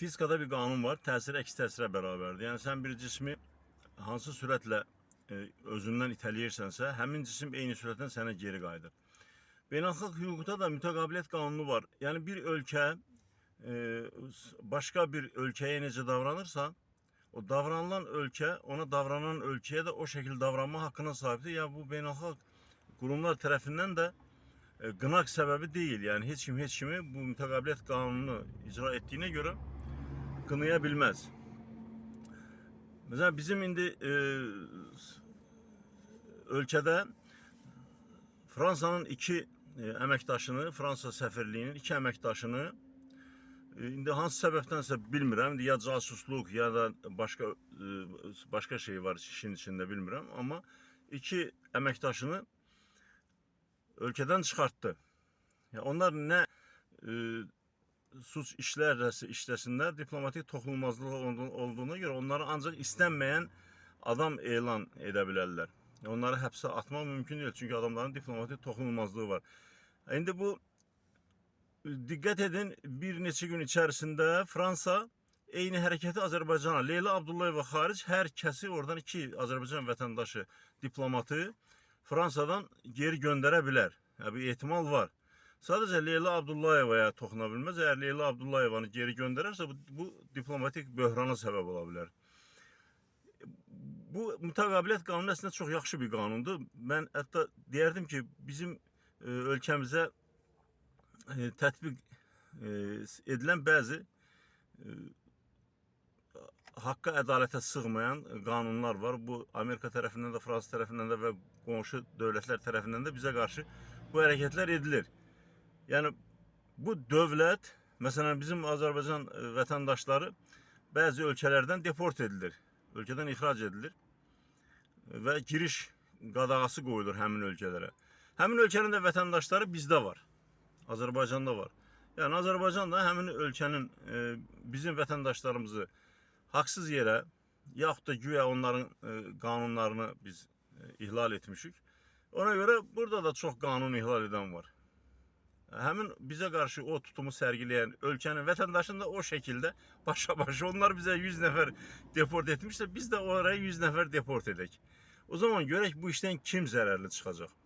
Fizikada bir qanun var. Təsir əks təsirə bərabərdir. Yəni sən bir cismi hansı sürətlə e, özündən itələyirsənsə, həmin cisim eyni sürətlə sənə geri qayıdır. Beynəlxalq hüquqda da mütəqabiliyyət qanunu var. Yəni bir ölkə e, başqa bir ölkəyə necə davranırsa, o davranılan ölkə ona davranan ölkəyə də o şəkildə davranma haqqına sahibdir. Yəni bu beynəlxalq qurumlar tərəfindən də e, qınaq səbəbi deyil. Yəni heç kim heç kimi bu mütəqabiliyyət qanununu icra etdiyinə görə qınaya bilməz. Məsələn bizim indi e, ölkədə Fransanın iki e, əməkdaşını, Fransa səfirliyinin iki əməkdaşını e, indi hansı səbəbdənsə bilmirəm, ya casusluq ya da başqa e, başqa şey var işin içində bilmirəm, amma iki əməkdaşını ölkədən çıxartdı. Ya onlar nə e, suç işlərsə işləsinlər, diplomatik toxunulmazlığı olduğu- olduğuna görə onları ancaq istənməyən adam elan edə bilərlər. Onları həbsə atmaq mümkün deyil, çünki adamların diplomatik toxunulmazlığı var. İndi bu diqqət edin, bir neçə gün içərisində Fransa eyni hərəkəti Azərbaycana, Leyla Abdullayeva xaric hər kəsi oradan iki Azərbaycan vətəndaşı, diplomatı Fransadan geri göndərə bilər. Ya bir ehtimal var. Sadəcə Leyla Abdullayevaya toxuna bilməz. Əgər Leyla Abdullayevanı geri göndərərsə bu, bu diplomatik böhrana səbəb ola bilər. Bu mütəqabiliyyət qanunu əslində çox yaxşı bir qanundur. Mən hətta deyərdim ki, bizim e, ölkəmizə e, tətbiq e, edilən bəzi haqqa ədalətə sığmayan qanunlar var. Bu Amerika tərəfindən də, Fransa tərəfindən də və qonşu dövlətlər tərəfindən də bizə qarşı bu hərəkətlər edilir. Yəni bu dövlət, məsələn bizim Azərbaycan e, vətəndaşları bəzi ölkələrdən deport edilir. Ölkədən ixrac edilir və giriş qadağası qoyulur həmin ölkələrə. Həmin ölkənin də vətəndaşları bizdə var. Azərbaycanda var. Yəni Azərbaycan da həmin ölkənin e, bizim vətəndaşlarımızı haqsız yerə yaxud da güya onların e, qanunlarını biz e, ihlal etmişik. Ona görə burada da çox qanun ihlal edən var. Həmin bizə qarşı o tutumu sərgiləyən ölkənin vətəndaşını da o şəkildə başa-başa onlar bizə 100 nəfər deport etmişsə biz də oraya 100 nəfər deport edək. O zaman görək bu işdən kim zərərli çıxacaq.